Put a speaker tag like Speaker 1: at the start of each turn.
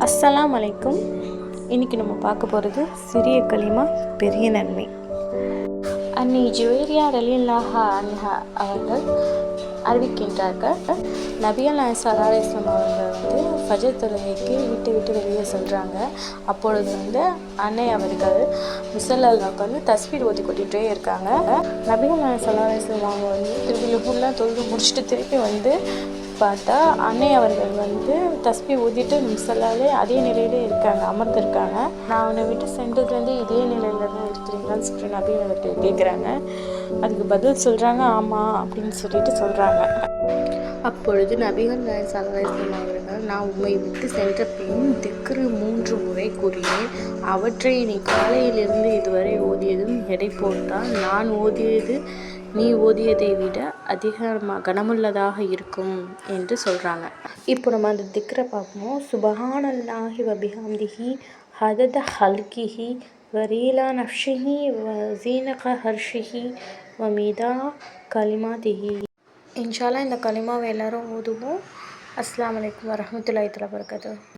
Speaker 1: அஸ்ஸலாம் அலைக்கும் இன்னைக்கு நம்ம பார்க்க போகிறது சிறிய களிமா பெரிய நன்மை. அன்னை ஜுவேரியா ரலியல்லாஹா அன்ஹா அவர்கள் அறிவிக்கின்றார்கள். நபியல் நாயர் சலாஹம் அவர்கள் வந்து ஃபஜர் தொழுகைக்கு விட்டு விட்டு வெளியே சொல்கிறாங்க அப்பொழுது வந்து அன்னை அவர்கள் முசல்லால் உட்காந்து தஸ்வீர் ஓதி கொட்டிகிட்டே இருக்காங்க. நபிகள் நாயர் அவங்க வந்து திருப்பி ஃபுல்லாக தொழுது முடிச்சுட்டு திருப்பி வந்து பார்த்தா அன்னை அவர்கள் வந்து தஸ்பி ஊதிட்டு முசல்லாலே அதே நிலையிலே இருக்காங்க அமர்ந்திருக்காங்க. நான் அவனை விட்டு சென்றதுலேருந்து இதே நிலையில தான் இருக்கிறீங்களான்னு சொல்லிட்டு நபி அவர்கள் கேட்குறாங்க. அதுக்கு பதில் சொல்கிறாங்க ஆமாம் அப்படின்னு சொல்லிட்டு சொல்கிறாங்க அப்பொழுது நபிகள் நாயர் சல்லாஸ்லம் அவர்கள் நான் உண்மை விட்டு சென்ற பின் திக்ரு மூன்று முறை கூறினேன். அவற்றை நீ காலையிலிருந்து இதுவரை ஓதியதும் எடை போட்டால் நான் ஓதியது நீ ஓதியதை விட அதிகமாக கனமுள்ளதாக இருக்கும் என்று சொல்கிறாங்க இப்போ நம்ம அந்த திக்ரை பார்ப்போம். சுபஹானல்லாஹி வபிஹாம்திஹி ஹதத ஹல்கிஹி வரீலா நஃப்ஷிஹி வ ஹர்ஷிஹி வ மீதா கலிமாதிஹி. இன்ஷால்லா இந்த கலிமாவை எல்லாரும் ஓதுவோம். அஸ்லாம் வலைக்கம் வரஹ்மத்துல்லாஹி தஆலா வபரகாத்துஹு